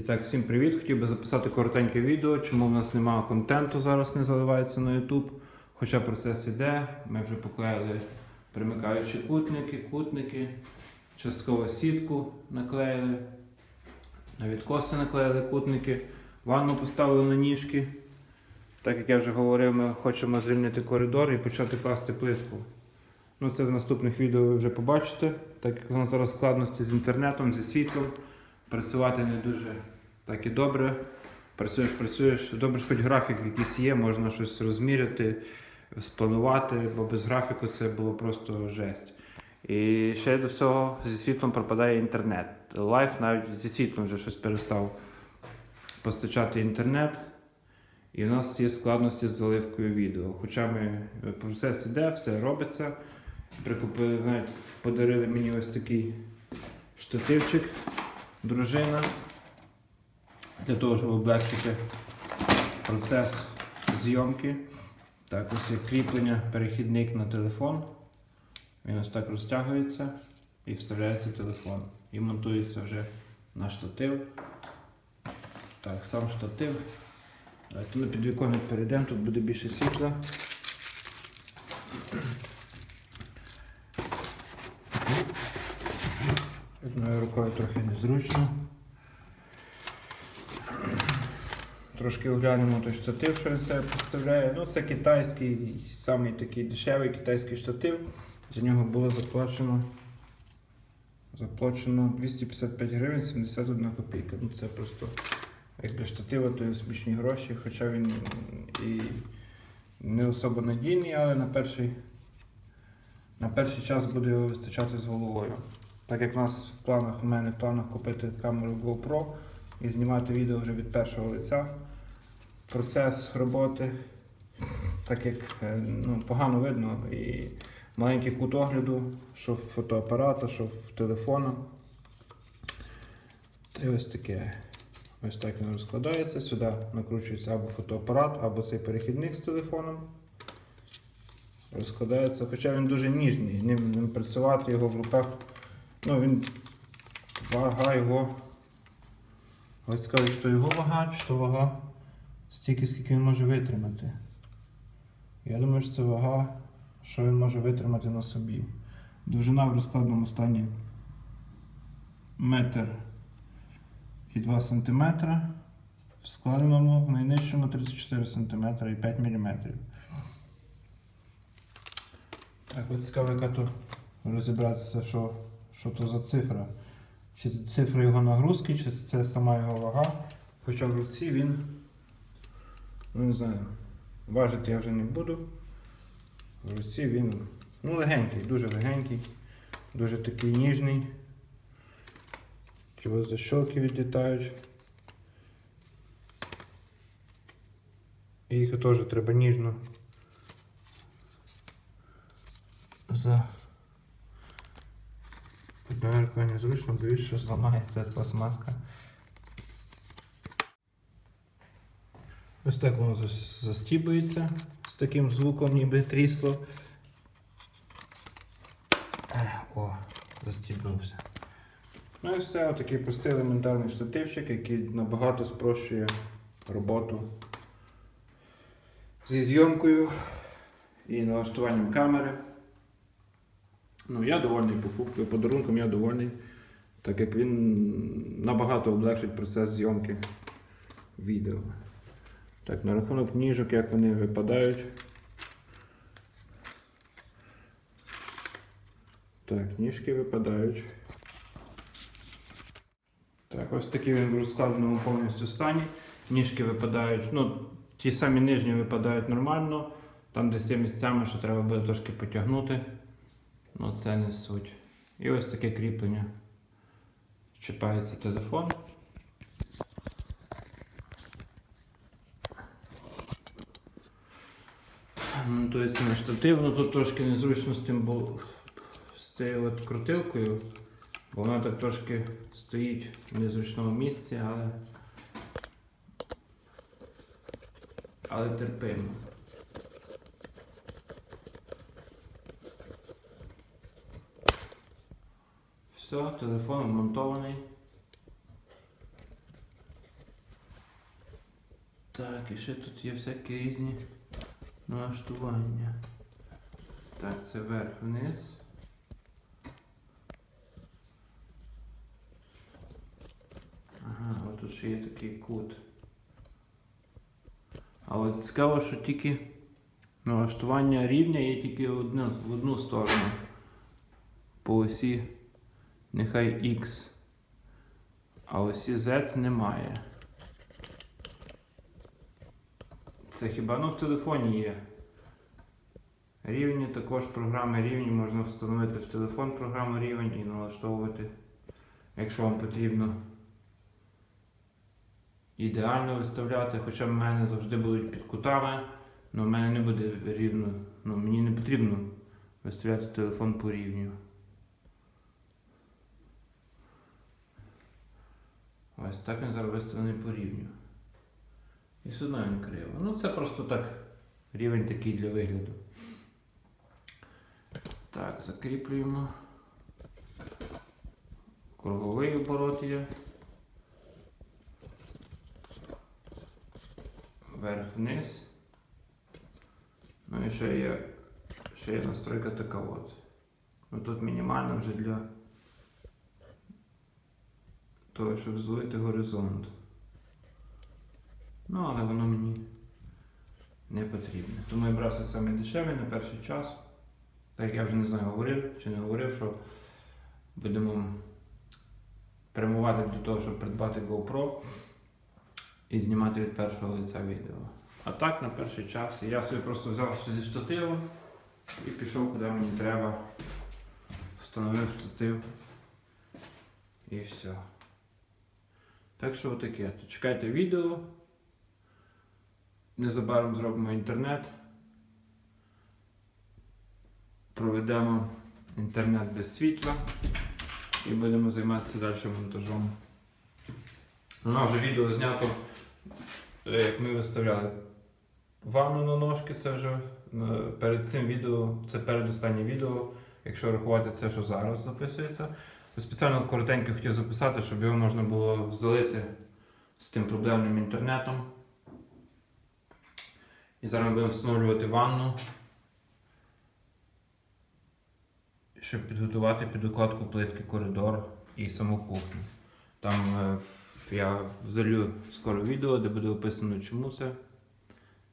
І так, всім привіт! Хотів би записати коротеньке відео, чому в нас немає контенту зараз не заливається на YouTube. Хоча процес іде, ми вже поклеїли примикаючі кутники, кутники, частково сітку наклеїли, на відкоси наклеїли кутники, ванну поставили на ніжки. Так як я вже говорив, ми хочемо звільнити коридор і почати класти плитку. Ну, це в наступних відео ви вже побачите, так як у нас зараз складності з інтернетом, зі світлом. Працювати не дуже так і добре. Працюєш, працюєш, добре, хоч графік якийсь є, можна щось розміряти, спланувати, бо без графіку це було просто жесть. І ще до всього зі світлом пропадає інтернет. Лайф навіть зі світлом вже щось перестав постачати інтернет. І в нас є складності з заливкою відео. Хоча ми процес іде, все робиться. Прикупили, навіть подарили мені ось такий штативчик, дружина, для того, щоб облегчити процес зйомки. Так, ось є кріплення, перехідник на телефон. Він ось так розтягується і вставляється в телефон. І монтується вже на штатив. Так, сам штатив. Давайте на підвіконник перейдемо, тут буде більше світла. Одною рукою трохи незручно. Трошки оглянемо той штатив, що він себе представляє. Ну, це китайський, самий такий дешевий китайський штатив. За нього було заплачено заплачено 255 гривень 71 копійка. Ну це просто як для штатива, то смішні гроші, хоча він і не особо надійний, але на перший, на перший час буде його вистачати з головою. Так як в нас в планах, у мене в планах купити камеру GoPro і знімати відео вже від першого лиця. Процес роботи, так як е, ну, погано видно і маленький кут огляду, що в фотоапарата, що в телефона. Й ось таке. Ось так він розкладається. Сюди накручується або фотоапарат, або цей перехідник з телефоном. Розкладається, хоча він дуже ніжний, ним, ним працювати його в руках. Ну, він вага його. Ось скажуть, що його вага, що вага стільки, скільки він може витримати. Я думаю, що це вага, що він може витримати на собі. Довжина в розкладному стані метр і 2 см. В складеному в найнижчому 34 см і 5 мм. Так, от цікаво, яка то розібратися, що, що то за цифра. Чи це цифра його нагрузки, чи це сама його вага. Хоча в руці він, ну не знаю, важити я вже не буду. В руці він ну, легенький, дуже легенький, дуже такий ніжний. Його защолки відлітають. Їх теж треба ніжно за Подверка незручно, боюсь, що зламається пластмаска. Ось так воно застібується з таким звуком, ніби трісло. О, застібнувся. Ну і все, такий простий елементарний штативчик, який набагато спрощує роботу зі зйомкою і налаштуванням камери. Ну, я довольний покупкою, подарунком я довольний, так як він набагато облегшить процес зйомки відео. Так, на рахунок ніжок, як вони випадають. Так, ніжки випадають. Так, ось такий він в розкладеному повністю стані. Ніжки випадають, ну, ті самі нижні випадають нормально. Там десь є місцями, що треба буде трошки потягнути. Ну, це не суть. І ось таке кріплення. Чіпається телефон. Монтується на штатив, ну тут трошки незручно з тим бу- з тією от крутилкою, бо вона так трошки стоїть в незручному місці, але, але терпимо. Все, телефон вмонтований. Так, і ще тут є всякі різні налаштування. Так, це вверх-вниз. Ага, от тут ще є такий кут. Але цікаво, що тільки налаштування рівня є тільки в одну, в одну сторону. По осі нехай X. А осі Z немає. Це хіба ну в телефоні є. Рівні також програми рівні можна встановити в телефон програму рівень і налаштовувати, якщо вам потрібно. Ідеально виставляти, хоча в мене завжди будуть під кутами, але в мене не буде рівно. Ну, мені не потрібно виставляти телефон по рівню. Ось так він зараз виставлений по рівню. І він криво. Ну це просто так. Рівень такий для вигляду. Так, закріплюємо. Круговий оборот є. Вверх-вниз. Ну і ще є, ще є настройка така от. Ну тут мінімальна вже для того, щоб злити горизонт. Ну, але воно мені не потрібне. Тому я брався саме дешевий на перший час. Так я вже не знаю, говорив чи не говорив, що будемо прямувати до того, щоб придбати GoPro і знімати від першого лиця відео. А так на перший час я собі просто взяв зі штативу і пішов куди мені треба. Встановив штатив і все. Так що отаке. Чекайте відео. Незабаром зробимо інтернет. Проведемо інтернет без світла і будемо займатися далі монтажом. У нас вже відео знято, е, як ми виставляли ванну на ножки. Це вже е, перед цим відео, це передостаннє відео, якщо рахувати це, що зараз записується. Спеціально коротенько хотів записати, щоб його можна було залити з тим проблемним інтернетом. І зараз ми будемо встановлювати ванну, щоб підготувати під укладку плитки коридор і саму кухню. Там е, я залю скоро відео, де буде описано, чому це.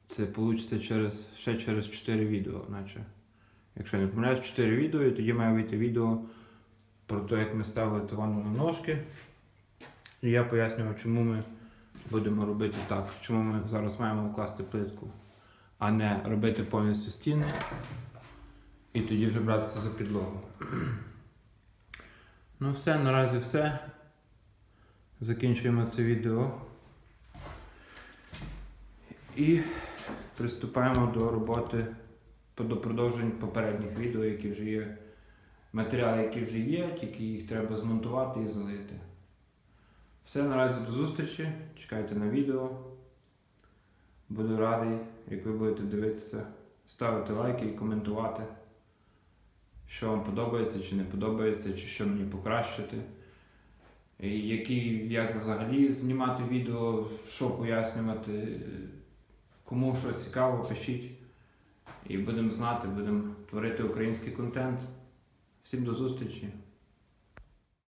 Це вийде через, ще через 4 відео, наче. Якщо я не помиляюсь, 4 відео, і тоді має вийти відео про те, як ми ставили ванну на ножки. І я пояснював, чому ми будемо робити так, чому ми зараз маємо вкласти плитку, а не робити повністю стіни і тоді вже братися за підлогу. Ну все, наразі все. Закінчуємо це відео. І приступаємо до роботи, до продовжень попередніх відео, які вже є. Матеріали, які вже є, тільки їх треба змонтувати і залити. Все, наразі до зустрічі. Чекайте на відео. Буду радий, як ви будете дивитися, ставити лайки і коментувати, що вам подобається чи не подобається, чи що мені покращити. І які, як взагалі знімати відео, що пояснювати, кому що цікаво, пишіть. І будемо знати, будемо творити український контент. Всім до зустрічі!